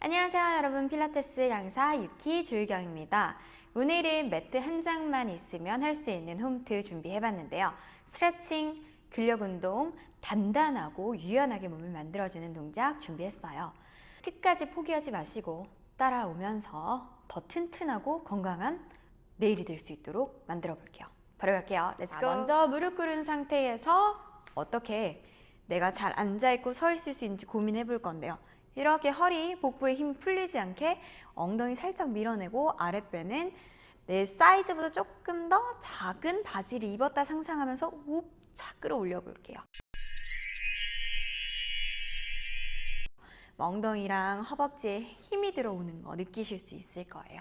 안녕하세요 여러분 필라테스 강사 유키 조유경입니다. 오늘은 매트 한 장만 있으면 할 수 있는 홈트 준비해봤는데요. 스트레칭, 근력 운동, 단단하고 유연하게 몸을 만들어주는 동작 준비했어요. 끝까지 포기하지 마시고 따라오면서 더 튼튼하고 건강한 내일이 될 수 있도록 만들어 볼게요. 바로 갈게요. 렛츠고. 먼저 무릎 꿇은 상태에서 어떻게 내가 잘 앉아 있고 서 있을 수 있는지 고민해 볼 건데요. 이렇게 허리, 복부에 힘 풀리지 않게 엉덩이 살짝 밀어내고 아랫배는 내 사이즈보다 조금 더 작은 바지를 입었다 상상하면서 옵차 끌어올려 볼게요. 엉덩이랑 허벅지에 힘이 들어오는 거 느끼실 수 있을 거예요.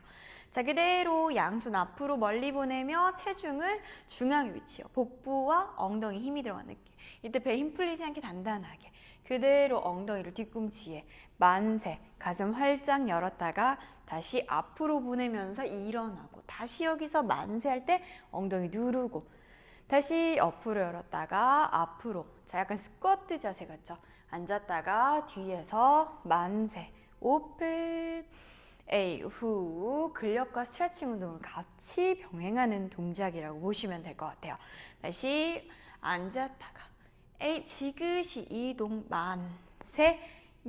자, 그대로 양손 앞으로 멀리 보내며 체중을 중앙에 위치요. 복부와 엉덩이 힘이 들어가는 느낌. 이때 배 힘 풀리지 않게 단단하게. 그대로 엉덩이를 뒤꿈치에 만세, 가슴 활짝 열었다가 다시 앞으로 보내면서 일어나고 다시 여기서 만세 할 때 엉덩이 누르고 다시 옆으로 열었다가 앞으로 자 약간 스쿼트 자세 같죠? 앉았다가 뒤에서 만세 오픈 에이 후 근력과 스트레칭 운동을 같이 병행하는 동작이라고 보시면 될 것 같아요. 다시 앉았다가 에이 지그시 이동 만세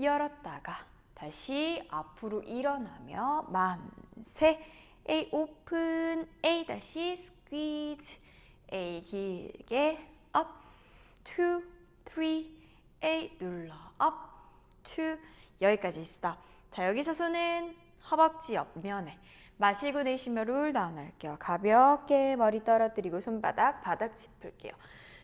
열었다가 다시 앞으로 일어나며 만세 에이 오픈 에이 다시 스퀴즈 에이 길게 업 투, 쓰리, 에이 눌러 업투 여기까지 있어. 자 여기서 손은 허벅지 옆면에 마시고 내쉬며 롤 다운 할게요. 가볍게 머리 떨어뜨리고 손바닥 바닥 짚을게요.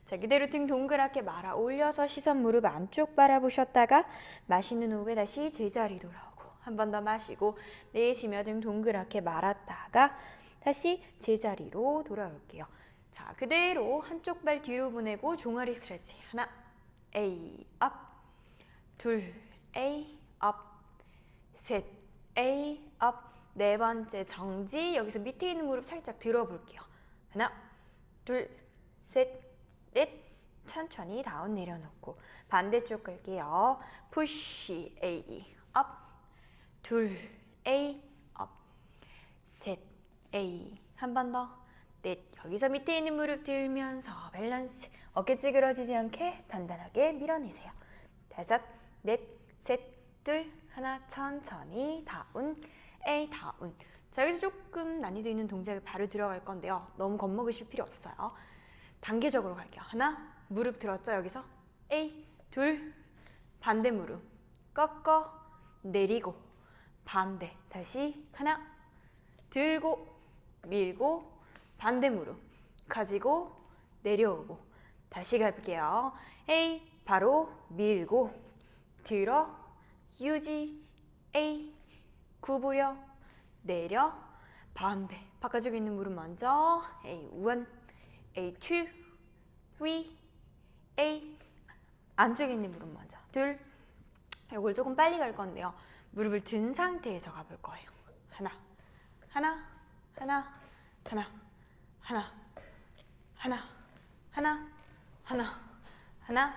자 그대로 등 동그랗게 말아 올려서 시선 무릎 안쪽 바라보셨다가 마시는 호흡에 다시 제자리 돌아오고 한 번 더 마시고 내쉬며 등 동그랗게 말았다가 다시 제자리로 돌아올게요. 자 그대로 한쪽 발 뒤로 보내고 종아리 스트레치 하나. A 업, 둘 A 업, 셋 A 업, 네 번째 정지. 여기서 밑에 있는 무릎 살짝 들어볼게요. 하나, 둘, 셋, 넷 천천히 다운 내려놓고 반대쪽 갈게요. 푸시 A 업, 둘 A 업, 셋 A 한 번 더. 넷 여기서 밑에 있는 무릎 들면서 밸런스 어깨 찌그러지지 않게 단단하게 밀어내세요. 다섯, 넷, 셋, 둘, 하나 천천히 다운, A 다운. 자 여기서 조금 난이도 있는 동작에 바로 들어갈 건데요. 너무 겁먹으실 필요 없어요. 단계적으로 갈게요. 하나, 무릎 들었죠? 여기서? A, 둘, 반대 무릎. 꺾어 내리고 반대. 다시 하나, 들고 밀고 반대 무릎. 가지고 내려오고. 다시 갈게요. A 바로 밀고. 들어 유지. A 구부려. 내려 반대. 바깥쪽에 있는 무릎 먼저 A1 A2 3 A 안쪽에 있는 무릎 먼저 둘 이걸 조금 빨리 갈 건데요. 무릎을 든 상태에서 가볼 거예요. 하나 하나 하나 하나 하나 하나 하나 하나 하나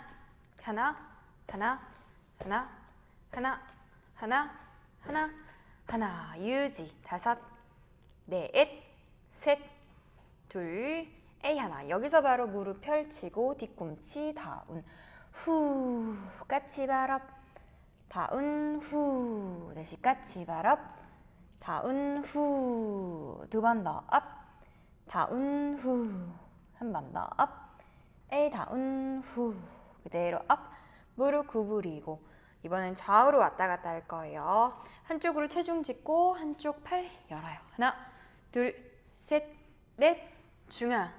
하나 하나 하나 하나 하나 하나 하나 유지 다섯 넷 셋 둘 A 하나. 여기서 바로 무릎 펼치고 뒤꿈치 다운. 후 까치 발업. 다운 후. 다시 까치 발업. 다운 후. 두 번 더 업 다운 후. 한 번 더 업 A 다운 후. 그대로 업 무릎 구부리고. 이번엔 좌우로 왔다 갔다 할 거예요. 한쪽으로 체중 짓고 한쪽 팔 열어요. 하나 둘 셋 넷. 중앙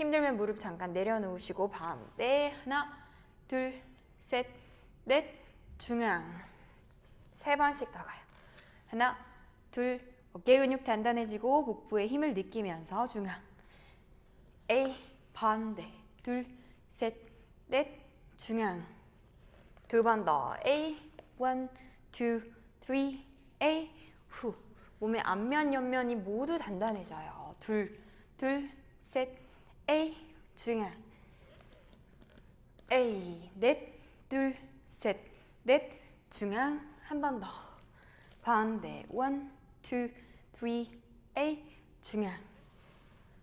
힘들면 무릎 잠깐 내려놓으시고 반대 하나 둘 셋 넷. 중앙. 세 번씩 더 가요. 하나 둘. 어깨 근육 단단해지고 복부에 힘을 느끼면서 중앙. A 반대 둘셋넷. 중앙. 두 번 더. A 원, 투, 쓰리. A 후. 몸의 앞면 옆면이 모두 단단해져요. 둘, 둘, 셋 A 중앙 A 넷, 둘, 셋, 넷 중앙 한 번 더. 반대. 원, 투, 쓰리, A 중앙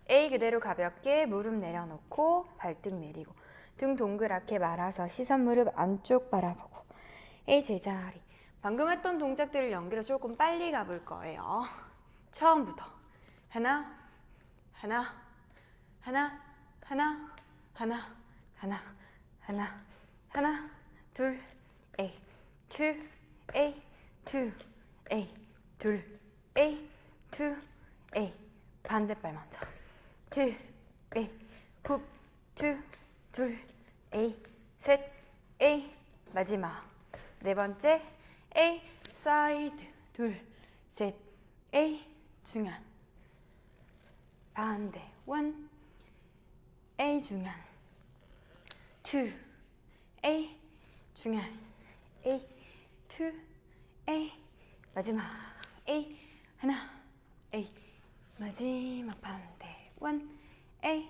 A 그대로 가볍게 무릎 내려놓고 발등 내리고 등 동그랗게 말아서 시선 무릎 안쪽 바라보고. A 제자리. 방금 했던 동작들을 연결해서 조금 빨리 가볼 거예요. 처음부터. 하나 하나 하나 하나 하나 하나 하나 하나 둘 A two A two 둘 A two A 반대발 먼저. two A 훅 two 둘 A 셋 A 마지막. 네 번째. A 사이드. 둘 셋 A 중앙. 반대. 원 A 중앙 two A 중앙 A two A. 마지막 A. 하나 A. 마지막 반대. 원 A.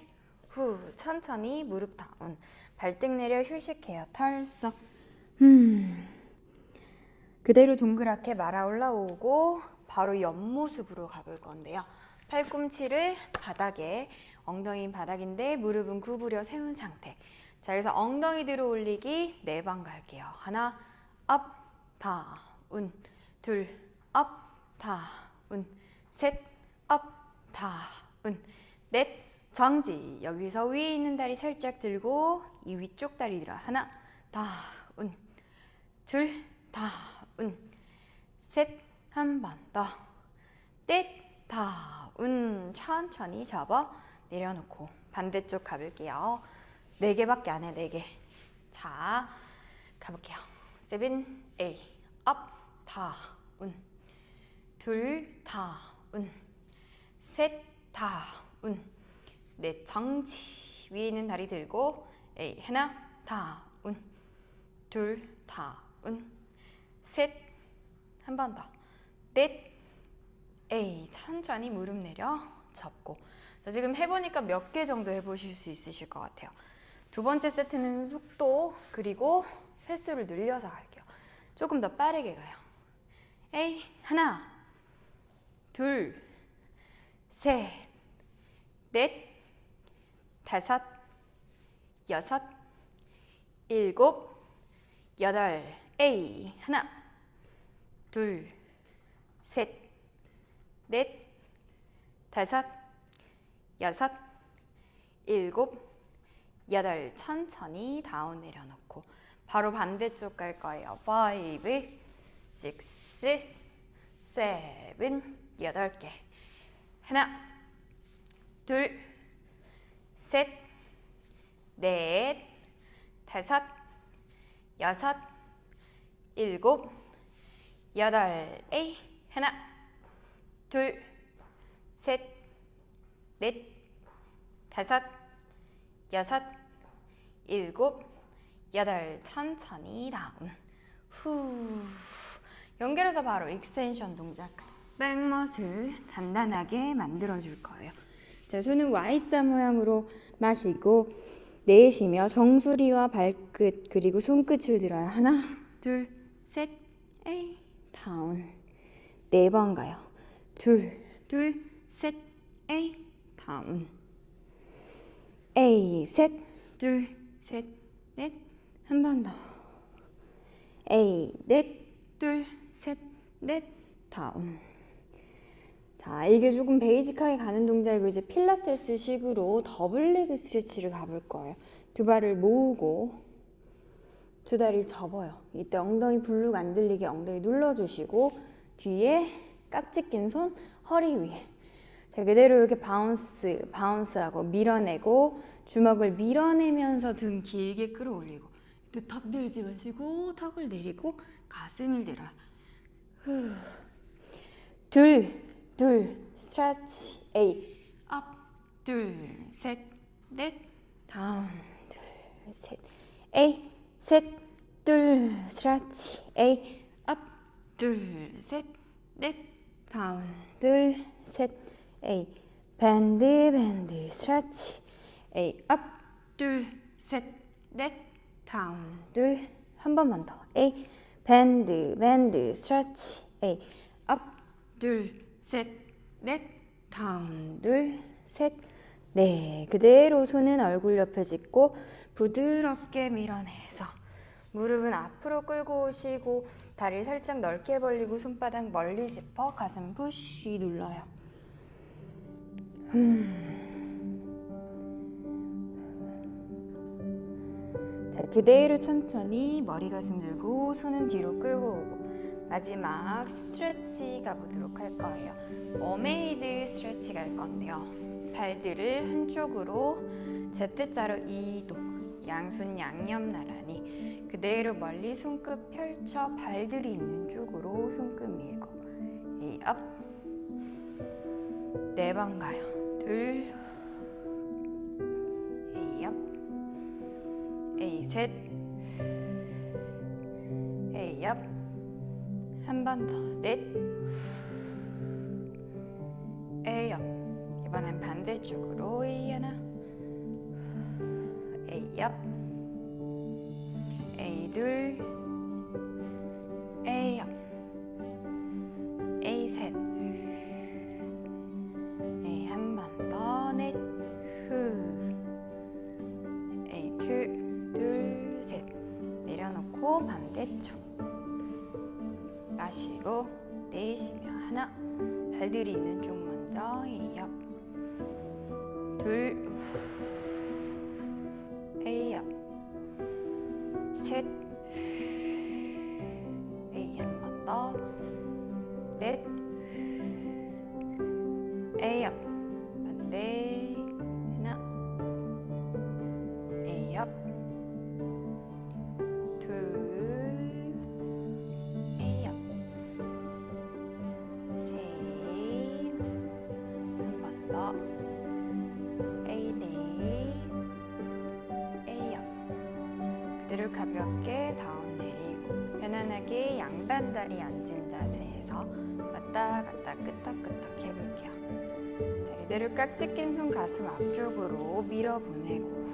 후 천천히 무릎 다운. 발등 내려 휴식해요. 털썩. 음. 그대로 동그랗게 말아 올라오고 바로 옆모습으로 가볼 건데요. 팔꿈치를 바닥에 엉덩이 바닥인데 무릎은 구부려 세운 상태. 자 그래서 엉덩이 들어 올리기 네 번 갈게요. 하나 업 다 운 둘 업 다 운 셋 업 다 운 넷 정지. 여기서 위에 있는 다리 살짝 들고 이 위쪽 다리 들어. 하나 다 운 둘 다 운 셋 한 번 더. 넷 다 운 천천히 접어 내려놓고 반대쪽 가볼게요. 네 개밖에 안해 네개자 가볼게요. 세븐 에이 업 다운. 둘 다운. 셋 다운. 넷 정지 위에 있는 다리 들고 에이 하나 다운. 둘 다운. 셋한 번 더. 넷 에이 천천히 무릎 내려 접고. 자, 지금 해보니까 몇 개 정도 해보실 수 있으실 것 같아요. 두 번째 세트는 속도 그리고 횟수를 늘려서 갈게요. 조금 더 빠르게 가요. 에이 하나 둘 셋, 넷, 다섯, 여섯, 일곱, 여덟, 에이 하나, 둘, 셋, 넷, 다섯, 여섯, 일곱, 여덟 천천히 다운 내려놓고 바로 반대쪽 갈 거예요. 파이브, 식스, 세븐, 여덟 개. 하나, 둘, 셋, 넷, 다섯, 여섯, 일곱, 여덟, 에이, 하나, 둘, 셋, 넷, 다섯, 여섯, 일곱, 여덟, 천천히 다운. 후. 연결해서 바로 익스텐션 동작. 백멋을 단단하게 만들어 줄 거예요. 자, 손은 Y자 모양으로 마시고 내쉬며 정수리와 발끝 그리고 손끝을 들어요. 하나, 둘, 셋, 에이, 다운. 네 번 가요. 둘, 둘, 셋, 에이, 다운. 에이, 셋, 둘, 셋, 넷, 한 번 더. 에이, 넷, 둘, 셋, 넷, 다운. 자, 이게 조금 베이직하게 가는 동작이고 이제 필라테스 식으로 더블 레그 스트레치를 가볼 거예요. 두 발을 모으고 두 다리를 접어요. 이때 엉덩이 불룩 안 들리게 엉덩이 눌러주시고 뒤에 깍지 낀 손 허리 위에 자, 그대로 이렇게 바운스, 바운스하고 밀어내고 주먹을 밀어내면서 등 길게 끌어올리고 턱 들지 마시고 턱을 내리고 가슴을 들어요. 후. 둘, 둘, 스트레치, 에이, 업, 둘, 셋, 넷, 다운, 둘, 셋, 에이, 셋, 둘, 스트레치, 에이, 업, 둘, 셋, 넷, 다운, 둘, 셋, 에이, 밴드, 밴드, 스트레치, 에이, 업, 둘, 셋, 넷, 다운, 둘, 한 번만 더, 에이, 밴드, 밴드, 스트레치, 에이 업, 둘, 셋, 넷, 다운, 둘, 셋, 네 그대로 손은 얼굴 옆에 짚고 부드럽게 밀어내서 무릎은 앞으로 끌고 오시고 다리 살짝 넓게 벌리고 손바닥 멀리 짚어 가슴 푸쉬 눌러요. 자, 그대로 천천히 머리 가슴 들고 손은 뒤로 끌고 오고 마지막 스트레치 가보도록 할 거예요. 머메이드 스트레치 갈 건데요. 발들을 한쪽으로 Z자로 이동, 양손 양옆 나란히 그대로 멀리 손끝 펼쳐 발들이 있는 쪽으로 손끝 밀고 이 업, 네번 가요. 둘, 이 업, 에이 셋. 에이 옆한 번 더. 넷 한 번 더 넷 후 에이 둘, 둘, 셋. 내려놓고 반대쪽. 마시고 내쉬며 하나. 발들이 있는 쪽 먼저 이 옆. 둘. 에이 옆. 셋. 에이 한 번 더. 넷. 에이 옆. 반대. 하나. 에이 옆. 둘, 에이 옆. 셋, 한번 더. 에이 넷, 에이 옆. 그대로 가볍게 다운 내리고 편안하게 양반 다리 앉은 자세에서 왔다 갔다 끄덕끄덕 해볼게요. 자, 이대로 깍지 낀 손 가슴 앞쪽으로 밀어보내고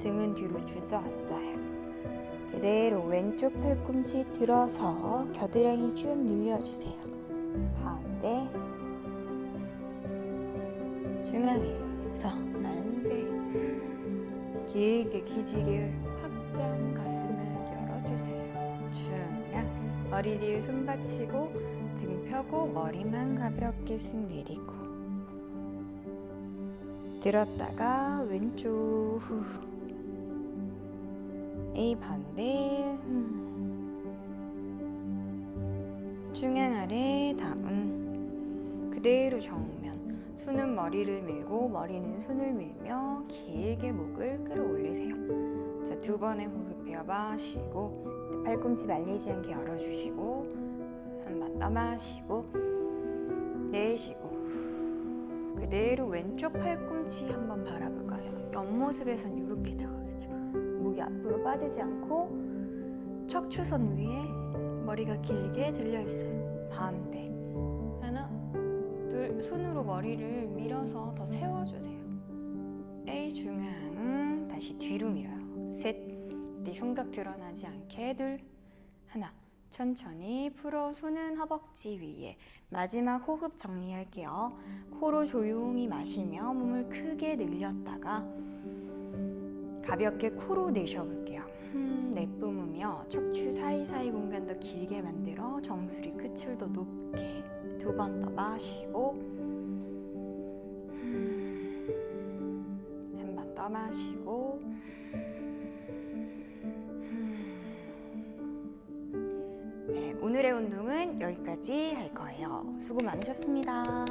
등은 뒤로 주저앉아요. 그대로 왼쪽 팔꿈치 들어서 겨드랑이 쭉 늘려주세요. 반대 중앙에서 만세 길게 기지개 확장 가슴을 열어주세요. 중앙 머리 뒤에 손 받치고 등 펴고 머리만 가볍게 슥 내리고 들었다가 왼쪽. 후. A 반대. 음. 중앙 아래 다운. 그대로 정면. 손은 머리를 밀고 머리는 손을 밀며 길게 목을 끌어올리세요. 자 두 번의 호흡 이어 마시고 팔꿈치 말리지 않게 열어주시고 한 번 더 마시고 내쉬고 그대로 왼쪽 팔꿈치 한번 바라볼까요? 옆모습에선 이렇게 들어가겠죠. 목이 앞으로 빠지지 않고 척추선 위에 머리가 길게 들려 있어요. 반대. 하나, 둘, 손으로 머리를 밀어서 더 세워주세요. A 중앙 다시 뒤로 밀어요. 셋, 네 흉곽 드러나지 않게 둘, 하나. 천천히 풀어 손은 허벅지 위에 마지막 호흡 정리할게요. 코로 조용히 마시며 몸을 크게 늘렸다가 가볍게 코로 내쉬어볼게요. 음, 내뿜으며 척추 사이사이 공간 더 길게 만들어 정수리 더 높게 두 번 더 마시고 한 번 더 마시고 오늘의 운동은 여기까지 할 거예요. 수고 많으셨습니다.